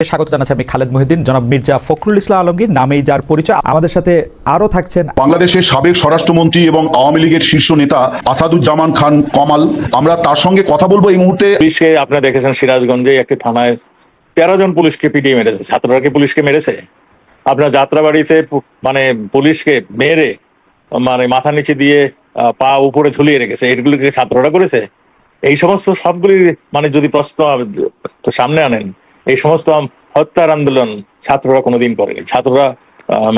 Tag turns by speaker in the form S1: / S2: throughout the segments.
S1: স্বাগত জানাচ্ছি আমি খালেদ মহিউদ্দিন। জনাব মির্জা ফখরুল ইসলাম আলমগীর নামেই যার পরিচয় আমাদের সাথে আরও থাকছেন
S2: বাংলাদেশের সাবেক স্বরাষ্ট্রমন্ত্রী এবং আওয়ামী লীগের শীর্ষ নেতা আসাদুজ্জামান খান কমাল। আমরা তার সঙ্গে কথা বলব এই মুহূর্তে।
S3: পুলিশকে আপনারা দেখেছেন সিরাজগঞ্জে একটি থানায় তেরো জন পুলিশকে পিটিয়ে মেরেছে। ছাত্ররা কি পুলিশকে মেরেছে? আপনার যাত্রাবাড়িতে মানে পুলিশকে মেরে মানে মাথা নিচে দিয়ে আহ, পা উপরে ঝুলিয়ে রেখেছে। এগুলোকে ছাত্ররা করেছে? এই সমস্ত সবগুলি মানে যদি প্রশ্ন সামনে আনেন এই সমস্ত হত্যার আন্দোলন ছাত্ররা কোনোদিন করেনি। ছাত্ররা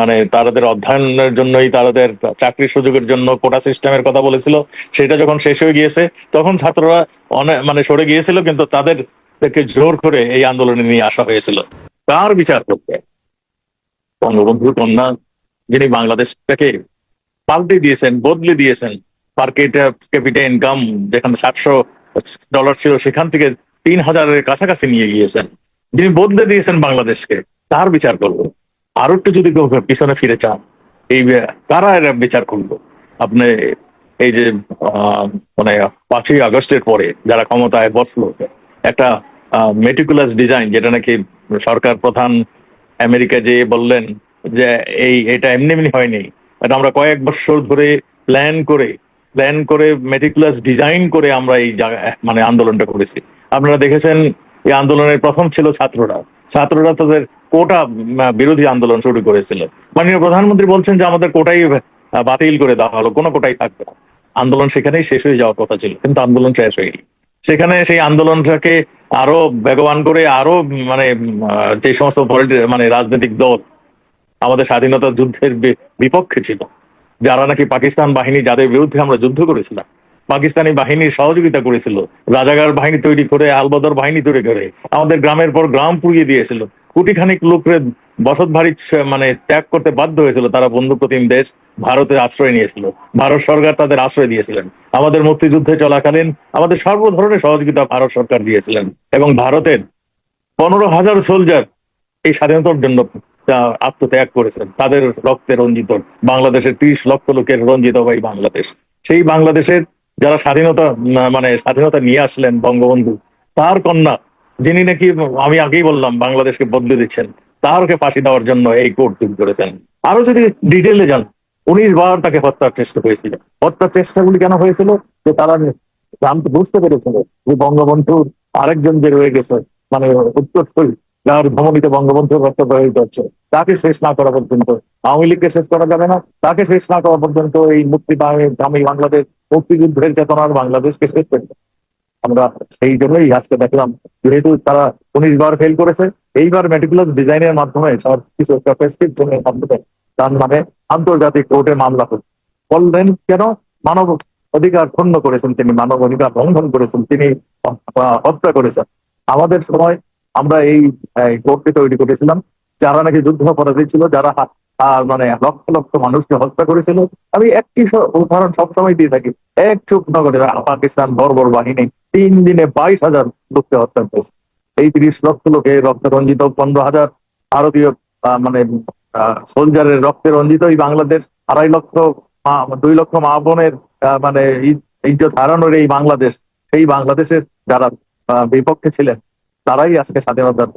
S3: মানে তাদের অধ্যয়নের জন্যই তাদের চাকরির সুযোগের জন্য কোটা সিস্টেমের কথা বলেছিল, সেটা যখন শেষ হয়ে গিয়েছে, তখন ছাত্ররা অনেক মানে সরে গিয়েছিল, কিন্তু তাদেরকে জোর করে এই আন্দোলনে নিয়ে আসা হয়েছিল। কার বিচার করতে? বঙ্গবন্ধুর কন্যা যিনি বাংলাদেশটাকে পাল্টে দিয়েছেন, বদলে দিয়েছেন পার ক্যাপিটা ইনকাম যেখানে সাতশো ডলার ছিল, সেখান থেকে তিন হাজারের কাছাকাছি নিয়ে গিয়েছেন। যিনি বদলে দিয়েছেন বাংলাদেশকে, তার বিচার করব। আরও একটু যদি কেউ পিছনে ফিরে চান, এই তারা এরা বিচার করব আপনি এই যে মানে পাঁচই আগস্টের পরে যারা ক্ষমতায় বসল, একটা মেটিকুলাস ডিজাইন যেটা নাকি সরকার প্রধান আমেরিকা যে বললেন যে এই, এটা এমনি এমনি হয়নি। এটা আমরা কয়েক বছর ধরে প্ল্যান করে প্ল্যান করে মেটিকুলাস ডিজাইন করে আমরা এই মানে আন্দোলনটা করেছি। আপনারা দেখেছেন এই আন্দোলনের প্রথম ছিল ছাত্ররা। ছাত্ররা তাদের কোটা বিরোধী আন্দোলন শুরু করেছিল। মাননীয় প্রধানমন্ত্রী বলছেন যে আমাদের কোটাই বাতিল করে দেওয়া হলো, কোনো কোটাই থাকবে না। আন্দোলন সেখানেই শেষ হয়ে যাওয়ার কথা ছিল, কিন্তু আন্দোলন শেষ হয়নি। সেখানে সেই আন্দোলনটাকে আরও বেগবান করে, আরও মানে যে সমস্ত মানে রাজনৈতিক দল আমাদের স্বাধীনতা যুদ্ধের বিপক্ষে ছিল, যারা নাকি পাকিস্তান বাহিনী যাদের বিরুদ্ধে আমরা যুদ্ধ করেছিলাম পাকিস্তানি বাহিনীর সহযোগিতা করেছিল। রাজাগার বাহিনী তৈরি করে আলবদর বাহিনী তৈরি করে, আমাদের গ্রামের পর গ্রাম পুড়িয়ে দিয়েছিল। কোটি খানিক লোকের বসত ভারী মানে ত্যাগ করতে বাধ্য হয়েছিল। তারা বন্ধু প্রতিম দেশ ভারতের আশ্রয় নিয়েছিল। ভারত সরকার তাদের আশ্রয় দিয়েছিলেন। আমাদের মুক্তিযুদ্ধে চলাকালীন আমাদের সর্ব ধরনের সহযোগিতা ভারত সরকার দিয়েছিলেন। এবং ভারতের পনেরো হাজার সোলজার এই স্বাধীনতার জন্য আত্মত্যাগ করেছেন। তাদের রক্তে রঞ্জিত, বাংলাদেশের ত্রিশ লক্ষ লোকের রঞ্জিত ভাই বাংলাদেশ। সেই বাংলাদেশের যারা স্বাধীনতা মানে স্বাধীনতা নিয়ে আসলেন বঙ্গবন্ধু, তার কন্যা, যিনি নাকি, আমি আগেই বললাম, বাংলাদেশকে বদলে দিচ্ছেন তারকে ফাঁসি দেওয়ার জন্য এই কোর্ট তৈরি করেছেন। আরও যদি ডিটেলে যান, উনিশ বার তাকে হত্যার চেষ্টা হয়েছিল। হত্যার চেষ্টাগুলি কেন হয়েছিল? যে তারা জানতে বুঝতে পেরেছিল যে বঙ্গবন্ধুর আরেকজন যে রয়ে গেছে মানে উত্তরসূরি, যার ধমনীতে বঙ্গবন্ধুর রক্ত প্রবাহিত হচ্ছে, তাকে শেষ না করা পর্যন্ত, আওয়ামী লীগকে শেষ করা যাবে না, তাকে শেষ না করা পর্যন্ত এই মুক্তি দামি বাংলাদেশ মুক্তিযুদ্ধের চেতনার বাংলাদেশকে শেষ করবে আমরা সেই জন্যই আজকে দেখলাম, যেহেতু তারা উনিশ বার ফেল করেছে, এইবার মেটিকুলাস ডিজাইনের মাধ্যমে সব কিছু প্রেসক্রিপশনের মাধ্যমে তার মানে আন্তর্জাতিক কোর্টে মামলা করবে বললেন কেন? মানব অধিকার ক্ষুণ্ণ করেছেন তিনি, মানব অধিকার লঙ্ঘন করেছেন, তিনি হত্যা করেছেন। আমাদের সময় আমরা এই কোর্টটি তৈরি করেছিলাম, যারা নাকি যুদ্ধ অপরাধী ছিল, যারা আহ, মানে লক্ষ লক্ষ মানুষকে হত্যা করেছিল। আমি একটি উদাহরণ সবসময় দিয়ে থাকি। এক চুপ নগরে পাকিস্তান বর্বর বাহিনী তিন দিনে বাইশ হাজার লোককে হত্যা করেছে। এই তিরিশ লক্ষ লোকে রক্ত রঞ্জিত পনেরো হাজার ভারতীয় মানে সোলজারের রক্তে রঞ্জিত। এই বাংলাদেশ আড়াই লক্ষ দুই লক্ষ মা বোনের মানে ইজ্জত হারানোর এই বাংলাদেশ সেই বাংলাদেশের যারা বিপক্ষে ছিলেন তারাই আজকে স্বাধীনতার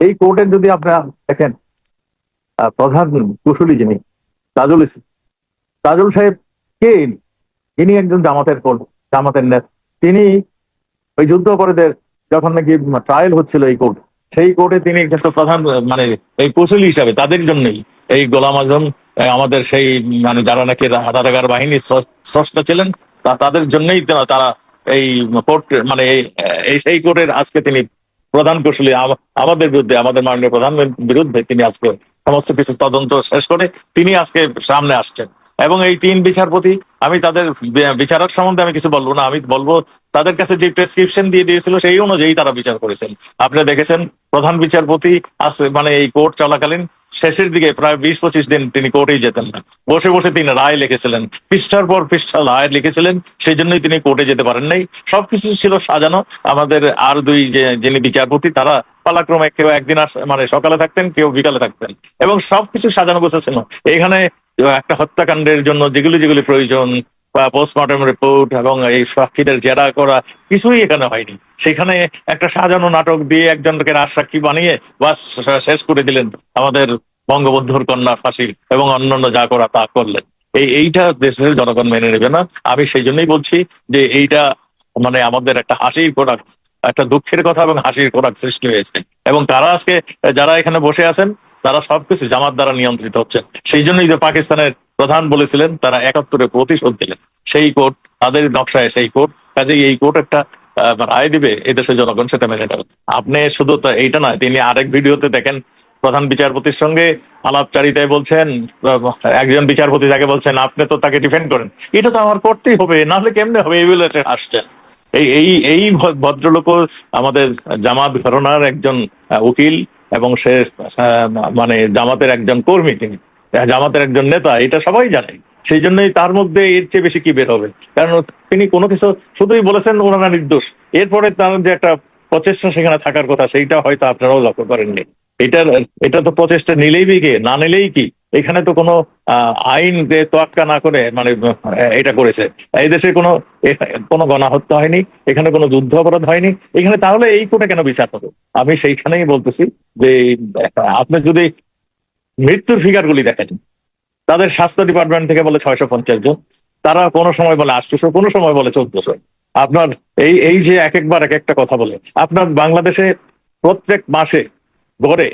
S3: এই কোর্টের যদি আপনারা দেখেন প্রধান কুশলী যিনি, তাজুল ইসলাম। তাজুল সাহেব কে ইনি? একজন জামাতের কোর্ট জামাতের নেতা। তিনি ওই যুদ্ধ অপরাধের যখন নাকি ট্রায়াল হচ্ছিল এই কোর্ট সেই কোর্টে তিনি প্রধান মানে এই কৌশলী হিসাবে তাদের জন্যই এই গোলাম আজম আমাদের সেই মানে যারা নাকি রা- রাজাকার বাহিনীর স্র- স্রষ্টা ছিলেন, তা তাদের জন্যই তারা এই কোর্ট মানে এই- সেই কোর্টের আজকে তিনি প্রধান কৌশলী। আম- আমাদের বিরুদ্ধে, আমাদের মাননীয় প্রধান বিরুদ্ধে তিনি আজকে সমস্ত কিছু তদন্ত শেষ করে তিনি আজকে সামনে আসছেন। এবং এই তিন বিচারপতি, আমি তাদের বিচারক সম্বন্ধে আমি কিছু বলব না, আমি বলব তাদের কাছে যে প্রেসক্রিপশন দিয়ে দিয়েছিল সেই অনুযায়ী তারা বিচার করেছেন। আপনারা দেখেছেন, প্রধান বিচারপতি মানে এই কোর্ট চলাকালীন শেষের দিকে প্রায় বিশ পঁচিশ দিন তিনি কোর্টেই যেতেন না। বসে বসে তিনি রায় লিখেছিলেন। পৃষ্ঠার পর পৃষ্ঠা রায় লিখেছিলেন, সেই জন্যই তিনি কোর্টে যেতে পারেন নাই। সবকিছু ছিল সাজানো। আমাদের আর দুই যে যিনি বিচারপতি, তারা পালাক্রমে কেউ একদিন মানে সকালে থাকতেন, কেউ বিকালে থাকতেন। এবং সবকিছু সাজানো গোছানো এখানে একটা হত্যাকাণ্ডের জন্য যেগুলি যেগুলি প্রয়োজন, বা পোস্টমর্টম রিপোর্ট এবং এই সাক্ষীদের জেরা করা, কিছুই এখানে হয়নি। সেখানে একটা সাজানো নাটক দিয়ে একজনকে রাজসাক্ষী বানিয়ে বাস শেষ করে দিলেন আমাদের বঙ্গবন্ধুর কন্যা ফাঁসি এবং অন্যান্য যা করা তা করলেন। এই, এইটা দেশের জনগণ মেনে নেবে না। আমি সেই জন্যই বলছি যে এইটা মানে আমাদের একটা হাসির প্রোডাক্ট একটা দুঃখের কথা এবং হাসির প্রোডাক্ট সৃষ্টি হয়েছে। এবং তারা আজকে, যারা এখানে বসে আছেন, তারা সবকিছু জামাত দ্বারা নিয়ন্ত্রিত হচ্ছে। সেই জন্যই যে পাকিস্তানের প্রধান বলেছিলেন, তারা একাত্তরে প্রতিশোধ দিলেন। সেই কোর্ট, তাদের নকশায় সেই কোর্ট, কাজেই এই কোর্ট একটা রায় দিবে এদেশের জনগণ সেটা মেনে নেবে। আপনি শুধু এইটা নয়, তিনি আরেক ভিডিওতে দেখেন, প্রধান বিচারপতির সঙ্গে আলাপচারিতায় বলছেন একজন বিচারপতি তাকে বলছেন, আপনি তো তাকে ডিফেন্ড করেন। এটা তো আমার করতেই হবে না হলে কেমনে হবে? এই বলে আসছেন এই এই এই ভদ্রলোক আমাদের জামাত ঘরনার একজন উকিল এবং সে মানে জামাতের একজন কর্মী তিনি। জামাতের একজন নেতা, এটা সবাই জানে। সেই জন্যই তার মধ্যে এর চেয়ে বেশি কি বের হবে? কারণ তিনি কোনো কিছু শুধুই বলেছেন, ওনারা নির্দোষ। এরপরে তার যে একটা প্রচেষ্টা সেখানে থাকার কথা, সেইটা হয়তো আপনারাও লক্ষ্য করেননি। এটার, এটা তো প্রচেষ্টা নিলেই কি, না নিলেই কি? এখানে তো কোনো আইন যে তোয়াক্কা না করে মানে এটা করেছে। এই দেশে কোনো কোনো গণহত্যা হয়নি, এখানে কোনো যুদ্ধ অপরাধ হয়নি। এখানে তাহলে এই কোর্টে কেন বিচার হবে? আমি সেইখানেই বলতেছি যে, আপনি যদি মৃত্যুর ফিগার গুলি দেখেন, তাদের স্বাস্থ্য ডিপার্টমেন্ট থেকে বলে ছয়শো পঞ্চাশ জন, তারা কোনো সময় বলে আটশোশো, কোনো সময় বলে চোদ্দশো। আপনার এই এই যে এক একবার এক একটা কথা বলে, আপনার বাংলাদেশে প্রত্যেক মাসে গড়ে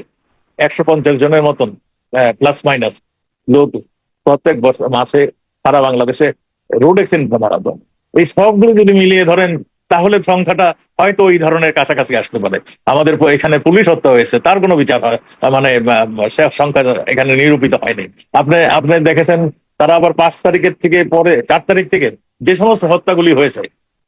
S3: একশো পঞ্চাশ জনের মতন প্লাস মাইনাস লোক প্রত্যেক বছর মাসে সারা বাংলাদেশে রোড অ্যাক্সিডেন্ট মারা যায় এই সবগুলো যদি মিলিয়ে ধরেন, তাহলে সংখ্যাটা হয়তো ওই ধরনের কাছাকাছি আসতে পারে। আমাদের এখানে পুলিশ হত্যা হয়েছে, তার কোনো বিচার মানে সংখ্যা এখানে নিরূপিত হয়নি। আপনি আপনি দেখেছেন, তারা আবার পাঁচ তারিখের থেকে পরে, চার তারিখ থেকে যে সমস্ত হত্যাগুলি হয়েছে,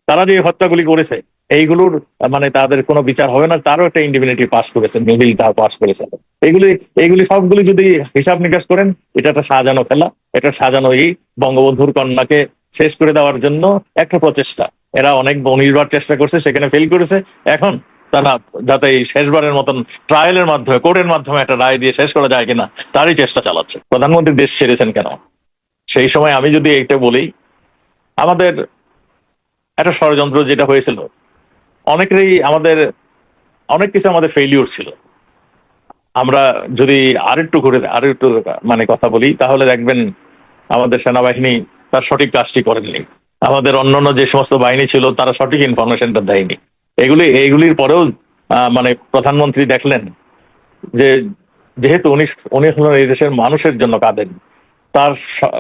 S3: তারা যে হত্যাগুলি করেছে এইগুলোর মানে তাদের কোনো বিচার হবে না, তারও একটা ইন্ডিমিনিটি পাস করেছে মিডিল তার পাস করেছে। এগুলি এইগুলি সবগুলি যদি হিসাব নিকাশ করেন, এটা একটা সাজানো খেলা, এটা সাজানো এই বঙ্গবন্ধুর কন্যাকে শেষ করে দেওয়ার জন্য একটা প্রচেষ্টা। এরা অনেক অনির্বার চেষ্টা করছে, সেখানে ফেল করেছে। এখন তারা যাতে এই শেষবারের মতন ট্রায়ালের মাধ্যমে কোর্টের মাধ্যমে একটা রায় দিয়ে শেষ করা যায় কিনা, তারই চেষ্টা চালাচ্ছে। প্রধানমন্ত্রী দেশ ছেড়েছেন কেন? সেই সময় আমি যদি এইটা বলি, আমাদের একটা ষড়যন্ত্র যেটা হয়েছিল অনেকেরই আমাদের, অনেক কিছু আমাদের ফেলিউর ছিল। আমরা যদি আরেকটু ঘুরে আরেকটু মানে কথা বলি, তাহলে দেখবেন আমাদের সেনাবাহিনী তার সঠিক কাজটি করেননি। আমাদের অন্যান্য যে সমস্ত বাহিনী ছিল, তারা সঠিক ইনফরমেশনটা দেয়নি। এগুলি এইগুলির পরেও মানে প্রধানমন্ত্রী দেখলেন যে যেহেতু উনি উনি হলেন এই দেশের মানুষের জন্য কাঁদেন, তার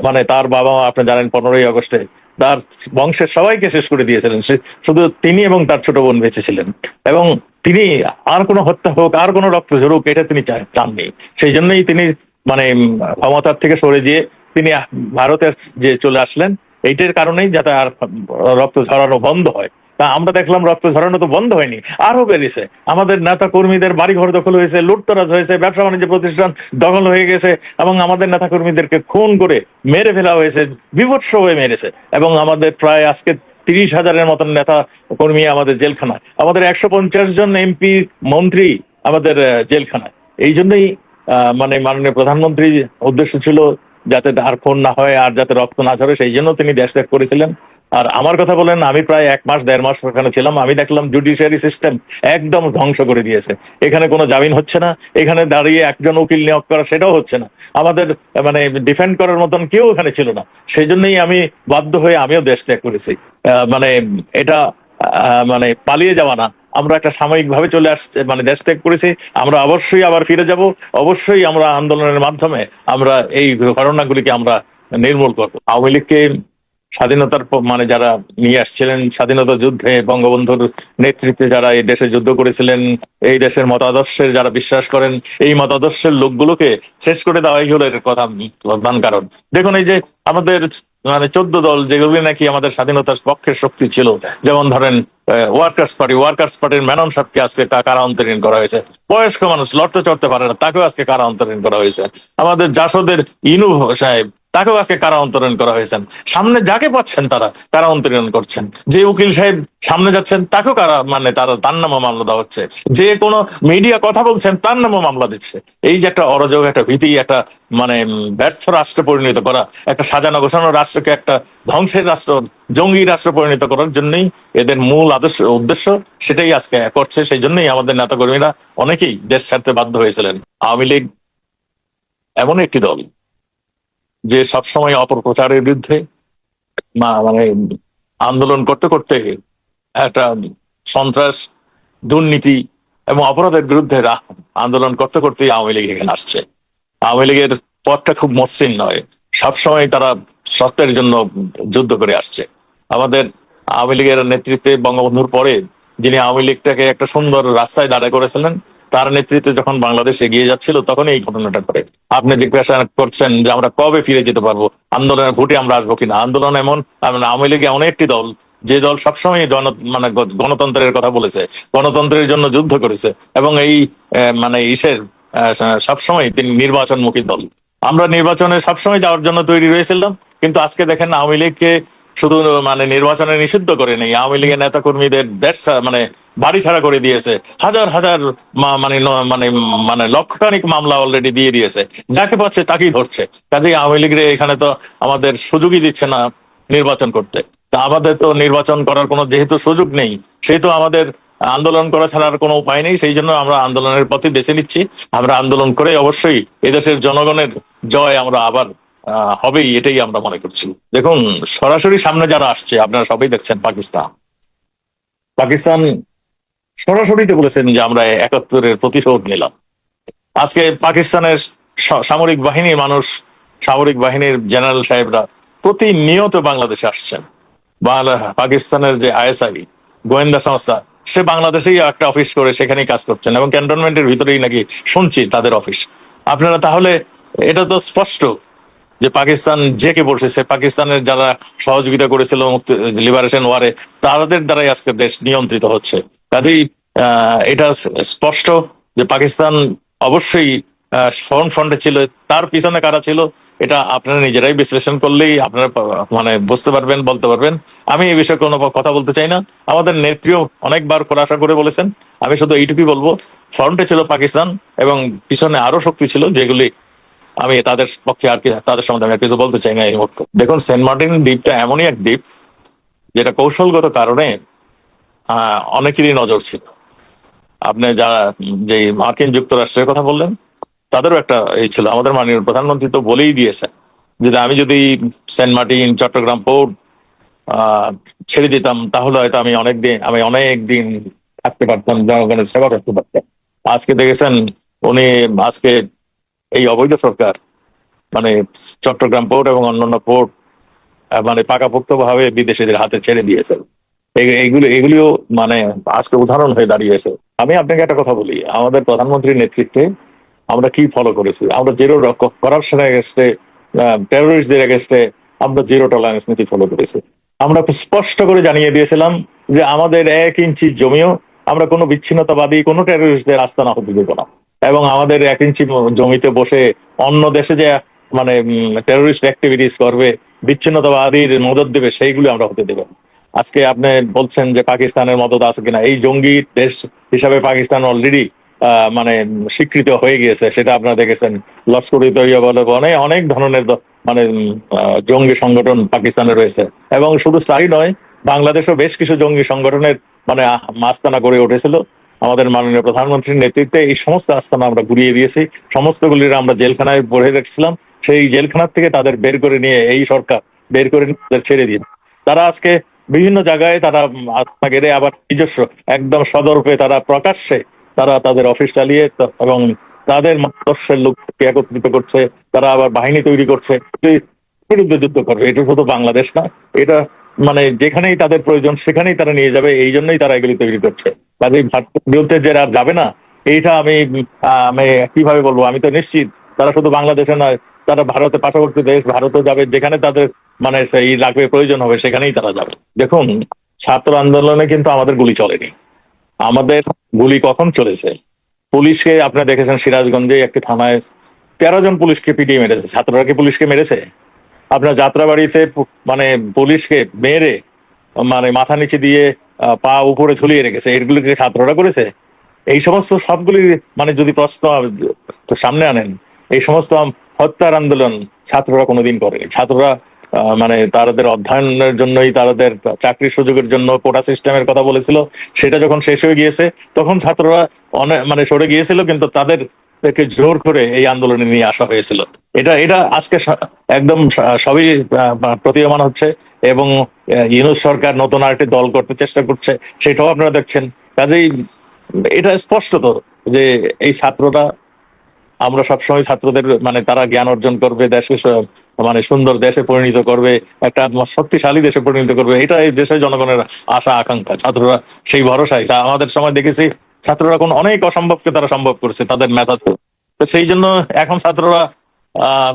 S3: মানে তার বাবা মা আপনি জানেন পনেরোই আগস্টে তার বংশের সবাইকে শেষ করে দিয়েছিলেন। শুধু তিনি এবং তার ছোট বোন বেঁচে ছিলেন। এবং তিনি আর কোনো হত্যা হোক, আর কোনো রক্ত ঝরুক, এটা তিনি চাননি। সেই জন্যই তিনি মানে ক্ষমতার থেকে সরে গিয়ে তিনি ভারতের যে চলে আসলেন, এইটার কারণেই যাতে আর রক্ত ঝরানো বন্ধ হয়। তা আমরা দেখলাম রক্ত ঝরানো তো বন্ধ হয়নি। আরও বেড়েছে আমাদের নেতা কর্মীদের বাড়ি ঘর দখল হয়েছে, লুটতরাজ হয়েছে, ব্যবসা বাণিজ্য প্রতিষ্ঠান দখল হয়ে গেছে এবং আমাদের নেতা কর্মীদেরকে খুন করে মেরে ফেলা হয়েছে, বিভৎস হয়ে মেরেছে এবং আমাদের প্রায় আজকে তিরিশ হাজারের মতন নেতা কর্মী আমাদের জেলখানায়। আমাদের একশো পঞ্চাশ জন এমপি মন্ত্রী আমাদের জেলখানায়। এই জন্যই মানে মাননীয় প্রধানমন্ত্রী উদ্দেশ্য ছিল যাতে আর খুন না হয় আর যাতে রক্ত না ঝরে, সেই জন্য তিনি দেশ ত্যাগ করেছিলেন। আর আমার কথা বলেন, আমি প্রায় এক মাস, দেড় মাস ওখানে ছিলাম। আমি দেখলাম জুডিশিয়ারি সিস্টেম একদম ধ্বংস করে দিয়েছে। এখানে কোনো জামিন হচ্ছে না। এখানে দাঁড়িয়ে একজন উকিল নিয়োগ করা সেটাও হচ্ছে না। আমাদের মানে ডিফেন্ড করার মতন কেউ এখানে ছিল না। সেই জন্যই আমি বাধ্য হয়ে আমিও দেশ ত্যাগ করেছি। মানে এটা মানে পালিয়ে যাওয়া না। আমরা একটা সাময়িক ভাবে চলে আসছে মানে দেশ ত্যাগ করেছি। আমরা অবশ্যই আবার ফিরে যাব। অবশ্যই আমরা আন্দোলনের মাধ্যমে আমরা এই ঘটনাগুলিকে আমরা নির্মূল করব। আওয়ামী লীগকে স্বাধীনতার মানে যারা নিয়ে আসছিলেন, স্বাধীনতা যুদ্ধে বঙ্গবন্ধুর নেতৃত্বে যারা এই দেশে যুদ্ধ করেছিলেন, এই দেশের মতাদর্শের যারা বিশ্বাস করেন, এই মতাদর্শের লোকগুলোকে শেষ করে দেওয়াই হলো এর কথা প্রধান কারণ। দেখুন এই যে আমাদের মানে চোদ্দ দল যেগুলি নাকি আমাদের স্বাধীনতার পক্ষের শক্তি ছিল, যেমন ধরেন ওয়ার্কার্স পার্টি, ওয়ার্কার্স পার্টির ম্যানন সাহেবকে আজকে কারা অন্তরীণ করা হয়েছে? বয়স্ক মানুষ, লড়তে চড়তে পারে না, তাকেও আজকে কারা অন্তরীণ করা হয়েছে? আমাদের জাসদের ইনু সাহেব তাকেও আজকে কারা অন্তরণ করা হয়েছেন? সামনে যাকে পাচ্ছেন তারা কারা অন্তরণ করছেন? যে উকিল সাহেব সামনে যাচ্ছেন, তাকেও কারা মানে তারা, তার নামে মামলা দেওয়া হচ্ছে? যে কোনো মিডিয়া কথা বলছেন, তার নামে মামলা দিচ্ছে? এই যে একটা অরাজক, একটা ভীতি, একটা মানে ব্যর্থ রাষ্ট্রে পরিণত করা, একটা সাজানো গোছানো রাষ্ট্রকে একটা ধ্বংসের রাষ্ট্র, জঙ্গি রাষ্ট্র পরিণত করার জন্যই এদের মূল আদর্শ, উদ্দেশ্য সেটাই আজকে করছে। সেই জন্যই আমাদের নেতাকর্মীরা অনেকেই দেশ ছাড়তে বাধ্য হয়েছিলেন। আওয়ামী লীগ এমন একটি দল। যে সবসময় অপপ্রচারের বিরুদ্ধে মানে আন্দোলন করতে করতে একটা সন্ত্রাস, দুর্নীতি এবং অপরাধের বিরুদ্ধে আন্দোলন করতে করতেই আওয়ামী লীগ এখানে আসছে। আওয়ামী লীগের পথটা খুব মসৃণ নয়। সবসময় তারা সত্যের জন্য যুদ্ধ করে আসছে। আমাদের আওয়ামী লীগের নেতৃত্বে বঙ্গবন্ধুর পরে যিনি আওয়ামী লীগটাকে একটা সুন্দর রাস্তায় দাঁড়া করেছিলেন তার নেতৃত্বে যখন বাংলাদেশ এগিয়ে যাচ্ছিল তখন এই ঘটনাটা করে আপনি জিজ্ঞাসা করছেন যে আমরা কবে ফিরে যেতে পারব, আন্দোলনের ভোটে আমরা আসব কিনা? আন্দোলন এমন মানে আওয়ামী লীগ এমন একটি দল, যে দল সবসময় জন মানে গণতন্ত্রের কথা বলেছে, গণতন্ত্রের জন্য যুদ্ধ করেছে, এবং এই মানে ইসের সবসময় তিনি নির্বাচনমুখী দল। আমরা নির্বাচনে সবসময় যাওয়ার জন্য তৈরি রয়েছিলাম কিন্তু আজকে দেখেন আওয়ামী লীগকে শুধু মানে নির্বাচনে নিষিদ্ধ করে নেই। আওয়ামী লীগের নেতা কর্মীদের দেশ মানে বাড়ি ছাড়া করে দিয়েছে। হাজার হাজার মানে মানে মানে লক্ষখানিক মামলা অলরেডি দিয়ে দিয়েছে। যাকে পাচ্ছে তাকেই ধরছে। কাজেই আওয়ামী লীগের এখানে তো আমাদের সুযোগই দিচ্ছে না নির্বাচন করতে। তা আমাদের তো নির্বাচন করার কোনো যেহেতু সুযোগ নেই, সেহেতু আমাদের আন্দোলন করা ছাড়া আর কোনো উপায় নেই। সেই জন্য আমরা আন্দোলনের পথে বেছে নিচ্ছি। আমরা আন্দোলন করে অবশ্যই এদেশের জনগণের জয় আমরা আবার হবেই, এটাই আমরা মনে করছি। দেখুন, সরাসরি সামনে যারা আসছে, আপনারা সবাই দেখছেন পাকিস্তান। পাকিস্তান সরাসরিতে বলেছেন যে আমরা একাত্তরের প্রতিশোধ নিলাম। আজকে পাকিস্তানের সামরিক বাহিনীর মানুষ, সামরিক বাহিনীর জেনারেল সাহেবরা প্রতিনিয়ত বাংলাদেশে আসছেন। বাংলা, পাকিস্তানের যে আইএসআই, গোয়েন্দা সংস্থা, সে বাংলাদেশেই একটা অফিস করে সেখানেই কাজ করছেন এবং ক্যান্টনমেন্টের ভিতরেই নাকি শুনছি তাদের অফিস। আপনারা তাহলে, এটা তো স্পষ্ট যে পাকিস্তান জেকে বসেছে পাকিস্তানের যারা সহযোগিতা করেছিল লিবারেশন ওয়ারে তাদের দ্বারাই আজকে দেশ নিয়ন্ত্রিত হচ্ছে। কাজেই এটা স্পষ্ট যে পাকিস্তান অবশ্যই ফ্রন্ট ফ্রন্টে ছিল, তার পিছনে কারা ছিল, এটা আপনারা নিজেরাই বিশ্লেষণ করলেই আপনারা মানে বুঝতে পারবেন, বলতে পারবেন। আমি এই বিষয়ে কোনো কথা বলতে চাই না। আমাদের নেত্রীও অনেকবার খোলাসা করে বলেছেন, আমি শুধু এইটুকুই বলব ফ্রন্টে ছিল পাকিস্তান এবং পিছনে আরও শক্তি ছিল, যেগুলি আমি তাদের পক্ষে আর কি, তাদের সম্বন্ধে আমি কিছু বলতে চাই না এই মুহূর্তে। দেখুন সেন্ট মার্টিন দ্বীপটা এমনই এক দ্বীপ, যেটা কৌশলগত কারণে অনেকেরই নজর ছিল। আপনি যারা যে মার্কিন যুক্তরাষ্ট্রের কথা বললেন, তাদেরও একটা এই ছিল। আমাদের মাননীয় প্রধানমন্ত্রী তো বলেই দিয়েছেন যে আমি যদি সেন্ট মার্টিন চট্টগ্রাম পোর্ট ছেড়ে দিতাম, তাহলে হয়তো আমি অনেক দিন আমি অনেক দিন থাকতে পারতাম, জনগণের সেবা করতে পারতাম। আজকে দেখেছেন, উনি আজকে এই অবৈধ সরকার মানে চট্টগ্রাম পোর্ট এবং অন্যান্য পোর্ট মানে পাকাপোক্ত ভাবে বিদেশিদের হাতে ছেড়ে দিয়েছে। এই- এইগুলো, এগুলিও মানে আজকে উদাহরণ হয়ে দাঁড়িয়েছে। আমি আপনাকে একটা কথা বলি, আমাদের প্রধানমন্ত্রীর নেতৃত্বে আমরা কি ফলো করেছি? আমরা জিরো করাপশনের এগেস্টে টেরোরিস্টদের এগেস্টে আমরা জিরো টলারেন্স নীতি ফলো করেছি। আমরা স্পষ্ট করে জানিয়ে দিয়েছিলাম যে আমাদের এক ইঞ্চি জমিও আমরা কোনো বিচ্ছিন্নতাবাদী, কোনো টেরোরিস্টদের আস্তানা হতে দেবো না। এবং আমাদের এক ইঞ্চি জমিতে বসে অন্য দেশে যে মানে টেরোরিস্ট অ্যাক্টিভিটিস করবে, বিচ্ছিন্নতাবাদীর মদত দেবে, সেইগুলো আমরা হতে দেবো। আজকে আপনি বলছেন যে পাকিস্তানের মদত আছে কিনা। এই জঙ্গি দেশ হিসাবে পাকিস্তান অলরেডি মানে স্বীকৃত হয়ে গিয়েছে, সেটা আপনারা দেখেছেন। লস্কর বলে অনেক ধরনের মানে জঙ্গি সংগঠন পাকিস্তানে রয়েছে। এবং শুধু তাই নয়, বাংলাদেশও বেশ কিছু জঙ্গি সংগঠনের মানে মাস্তানা গড়ে উঠেছিল। আমাদের মাননীয় প্রধানমন্ত্রীর নেতৃত্বে এই সমস্ত আস্তানা আমরা ঘুরিয়ে দিয়েছি। সমস্ত সমস্তগুলির আমরা জেলখানায় ভরে রেখেছিলাম সেই জেলখানার থেকে তাদের বের করে নিয়ে এই সরকার বের করে তাদের ছেড়ে দিয়ে তারা আজকে বিভিন্ন জায়গায় তারা আত্মা গেড়ে আবার নিজস্ব, একদম সদর্পে তারা প্রকাশ্যে তারা তাদের অফিস চালিয়ে এবং তাদের মতদর্শের লোককে একত্রিত করছে, তারা আবার বাহিনী তৈরি করছে। বিরুদ্ধে যুদ্ধ করবে, এটা শুধু বাংলাদেশ না এটা মানে যেখানেই তাদের প্রয়োজন সেখানেই তারা নিয়ে যাবে, এই জন্যই তারা এগুলি তৈরি করছে। কাজেই ভারতের বিরুদ্ধে যে আর যাবে না, এইটা আমি আমি কীভাবে বলব? আমি তো নিশ্চিত তারা শুধু বাংলাদেশে নয়, তারা ভারতে, পার্শ্ববর্তী দেশ, ভারতও যাবে, যেখানে তাদের মানে সেই লাগবে প্রয়োজন হবে, সেখানেই তারা যাবে। দেখুন, ছাত্র আন্দোলনে কিন্তু আমাদের গুলি চলেনি। আমাদের গুলি কখন চলেছে? পুলিশকে আপনি দেখেছেন সিরাজগঞ্জে একটি থানায় তেরো জন পুলিশকে পিটিয়ে মেরেছে। ছাত্ররা কি পুলিশকে মেরেছে? আপনার যাত্রাবাড়িতে মানে পুলিশকে মেরে মানে মাথা নিচে দিয়ে পা উপরে ঝুলিয়ে রেখেছে, এগুলোকে ছাত্ররা করেছে? এই সমস্ত সবগুলি মানে যদি প্রশ্ন সামনে আনেন, এই সমস্ত হত্যার আন্দোলন ছাত্ররা কোনোদিন করেনি ছাত্ররা মানে তাদের অধ্যয়নের জন্যই, তাদের চাকরির সুযোগের জন্য কোটা সিস্টেমের কথা বলেছিল, সেটা যখন শেষ হয়ে গিয়েছে, তখন ছাত্ররা অনেক মানে সরে গিয়েছিল, কিন্তু তাদের কে জোর করে এই আন্দোলনে নিয়ে আসা হয়েছিল। এটা এটা আজকে একদম সবই প্রতীয়মান হচ্ছে এবং ইউনুস সরকার নতুন আরেকটি দল করতে চেষ্টা করছে, সেটাও আপনারা দেখছেন। কাজেই এটা স্পষ্ট তো যে এই ছাত্ররা, আমরা সবসময় ছাত্রদের মানে তারা জ্ঞান অর্জন করবে, দেশকে মানে সুন্দর দেশে পরিণত করবে, একটা শক্তিশালী দেশে পরিণত করবে এটা এই দেশের জনগণের আশা, আকাঙ্ক্ষা, ছাত্ররা সেই ভরসায়। আমাদের সময় দেখেছি, ছাত্ররা কোন অনেক অসম্ভবকে তারা সম্ভব করেছে, তাদের মেধা তো। তো সেই জন্য এখন ছাত্ররা, আহ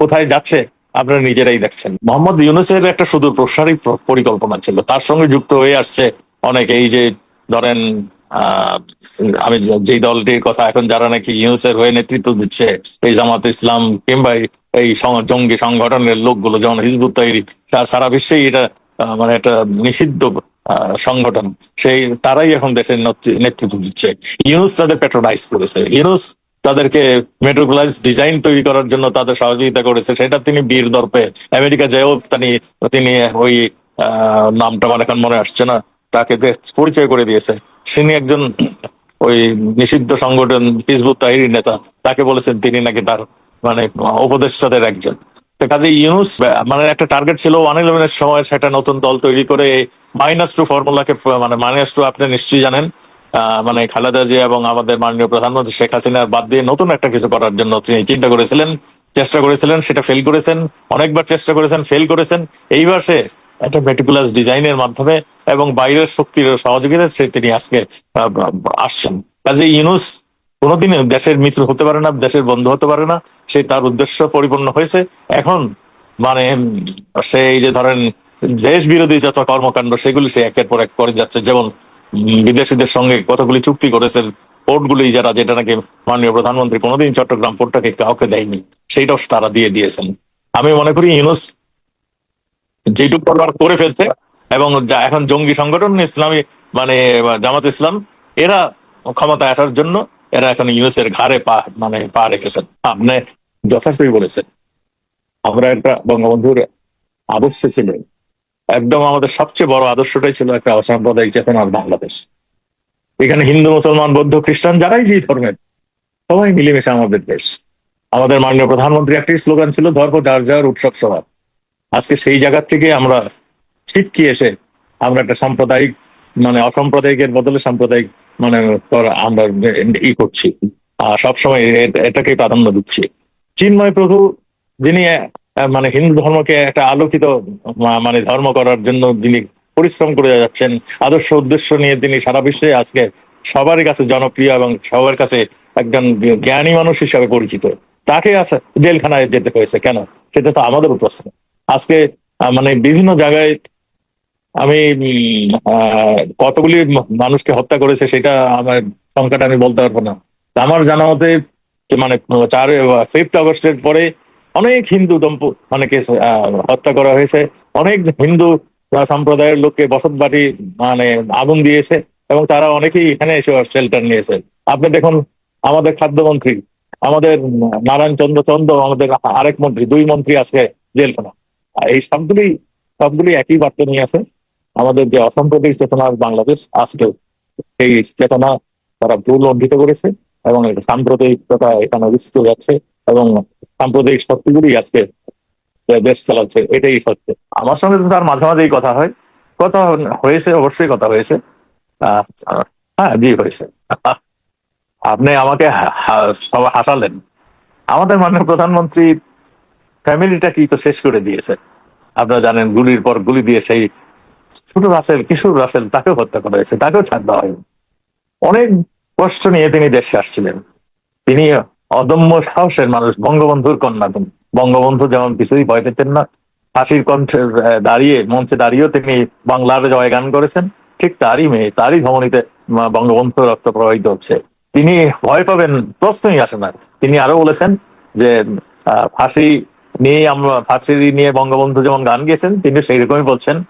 S3: কোথায় যাচ্ছে? আপনারা নিজেরাই দেখছেন। মোহাম্মদ ইউনুসের একটা সুদূর প্রসারী পরিকল্পনা ছিল। তার সঙ্গে যুক্ত হয়ে আসছে অনেক। এই যে ধরেন আমি যে- দলটির কথা এখন যারা নাকি ইউনুসের হয়ে নেতৃত্ব দিচ্ছে, এই জামাত ইসলাম কিংবা এই- জঙ্গি সংগঠনের লোকগুলো, যেমন হিজবুত তৈরি সারা বিশ্বেই এটা মানে একটা নিষিদ্ধ সংগঠন। সেই, তারাই এখন দেশের নেতৃত্ব দিচ্ছে। ইউনুস তাদের পেট্রোলাইজ করেছে। ইউনুস তাদেরকে মেট্রোপ্লাইজ ডিজাইন তৈরি করার জন্য তাদের সহযোগিতা করেছে। সেটা তিনি বীর দর্পে আমেরিকা যেও তিনি তিনি ওই নামটা আমার এখন মনে আসছে না, তাকে পরিচয় করে দিয়েছে। তিনি একজন ওই নিষিদ্ধ সংগঠন হিজবুত তাহিরি নেতা, তাকে বলেছেন তিনি নাকি তার মানে উপদেষ্টাদের একজন। কাজে ইউনুস মানে একটা টার্গেট ছিল ওয়ান ইলেভেনের সময় সেটা নতুন দল তৈরি করে মাইনাস টু ফর্মুলাকে মানে মাইনাস টু আপনি নিশ্চয়ই জানেন। মানে খালেদা জিয়া এবং আমাদের মাননীয় প্রধানমন্ত্রী শেখ হাসিনার বাদ দিয়ে নতুন একটা কিছু করার জন্য তিনি চিন্তা করেছিলেন, চেষ্টা করেছিলেন, সেটা ফেল করেছেন, অনেকবার চেষ্টা করেছেন ফেল করেছেন। এইবার সে একটা মেটিকুলাস ডিজাইনের মাধ্যমে এবং বাইরের শক্তির সহযোগিতা সে তিনি আজকে আসছেন। কাজে ইউনুস কোনোদিন দেশের মিত্র হতে পারে না, দেশের বন্ধু হতে পারে না, সে তার উদ্দেশ্য পরিপূর্ণ হয়েছে। এখন মানে সে এই যে ধরেন দেশ বিরোধী যত কর্মকাণ্ড, সেগুলি সে একের পর এক করে যাচ্ছে। যেমন বিদেশিদের সঙ্গে কতগুলি চুক্তি করেছে, পোর্টগুলি যারা, যেটা নাকি মাননীয় প্রধানমন্ত্রী কোনোদিন চট্টগ্রাম পোর্টটাকে কাউকে দেয়নি, সেইটাও তারা দিয়ে দিয়েছেন। আমি মনে করি ইউনুস যেটুকু করবার করে ফেলছে, এবং যা এখন জঙ্গি সংগঠন, ইসলামী মানে জামাত ইসলাম, এরা ক্ষমতায় আসার জন্য এরা এখন ইউনুসের ঘাড়ে পা মানে পা রেখেছেন। আপনি যথার্থই বলেছেন। আমরা একটা বঙ্গবন্ধুর আদর্শ ছিল একদম আমাদের সবচেয়ে বড় আদর্শটাই ছিল একটা অসাম্প্রদায়িক চেতনার বাংলাদেশ। এখানে হিন্দু, মুসলমান, বৌদ্ধ, খ্রিস্টান, যারাই যেই ধর্মের, সবাই মিলেমিশে আমাদের দেশ। আমাদের মাননীয় প্রধানমন্ত্রী একটি স্লোগান ছিল, ধর্ম, যার যার উৎসব সবার। আজকে সেই জায়গা থেকে আমরা ছিটকি এসে আমরা একটা সাম্প্রদায়িক মানে অসাম্প্রদায়িকের বদলে সাম্প্রদায়িক মানে আমরা ই করছি। আর সবসময় এটাকেই প্রাধান্য দিচ্ছি। চিন্ময় প্রভু, যিনি মানে হিন্দু ধর্মকে একটা আলোকিত মানে ধর্ম করার জন্য যিনি পরিশ্রম করে যাচ্ছেন, আদর্শ উদ্দেশ্য নিয়ে তিনি সারা বিশ্বে আজকে সবার কাছে জনপ্রিয় এবং সবার কাছে একজন জ্ঞানী মানুষ হিসাবে পরিচিত। তাকে জেলখানায় যেতে হয়েছে। কেন? সেটা তো আমাদের প্রশ্ন। আজকে মানে বিভিন্ন জায়গায় আমি কতগুলি মানুষকে হত্যা করেছে সেটা আমার সংখ্যাটা আমি বলতে পারব না। আমার জানা মতে মানে চার, ফিফথ আগস্টের পরে অনেক হিন্দু দম্প অনেকে আহ, হত্যা করা হয়েছে। অনেক হিন্দু সম্প্রদায়ের লোককে বসত বাড়ি মানে আগুন দিয়েছে এবং তারা অনেকেই এখানে এসে শেল্টার নিয়েছে। আপনি দেখুন আমাদের খাদ্যমন্ত্রী আমাদের নারায়ণ চন্দ্র চন্দ্র আমাদের আরেক মন্ত্রী দুই মন্ত্রী আছে জেলখানা। এই সবগুলি সবগুলি একই বার্তা নিয়ে আসে। আমাদের যে অসাম্প্রদায়িক চেতনা বাংলাদেশ আজকে এই চেতনা তারা ভুল লঙ্ঘিত করেছে এবং সাম্প্রদায়িকতা এখানে বিস্তৃত যাচ্ছে এবং সাম্প্রদায়িক শক্তিগুলি আজকে দেশ চালাচ্ছে এটাই সত্য। আমার সঙ্গে তো তার মাঝে মাঝেই কথা হয়। কথা হয়েছে অবশ্যই কথা হয়েছে। আহ, হ্যাঁ জি হয়েছে। আপনি আমাকে হা- হা- সব হাসালেন। আমাদের মাননীয় প্রধানমন্ত্রী ফ্যামিলিটা কি তো শেষ করে দিয়েছে। আপনারা জানেন গুলির পর গুলি দিয়ে সেই ছোট রাসেল কিশোর রাসেল তাকেও হত্যা করা হয়েছে তাকেও ছাড় দেওয়া হয়নি। অনেক কষ্ট নিয়ে তিনি দেশে আসছিলেন। তিনি অদম্য সাহসের মানুষ বঙ্গবন্ধুর কন্যা তিনি। বঙ্গবন্ধু যেমন কিছুই ভয় পেতেন না ফাঁসির কণ্ঠে দাঁড়িয়ে মঞ্চে দাঁড়িয়েও তিনি বাংলার জয় গান করেছেন। ঠিক তারই মেয়ে তারই ধমনীতে আহ, বঙ্গবন্ধুর রক্ত প্রবাহিত হচ্ছে। তিনি ভয় পাবেন প্রশ্নই আসে না। তিনি আরও বলেছেন যে ফাঁসি নিয়ে আমরা ফাঁসি নিয়ে বঙ্গবন্ধু যেমন গান গেয়েছেন তিনি সেই রকমই বলছেন।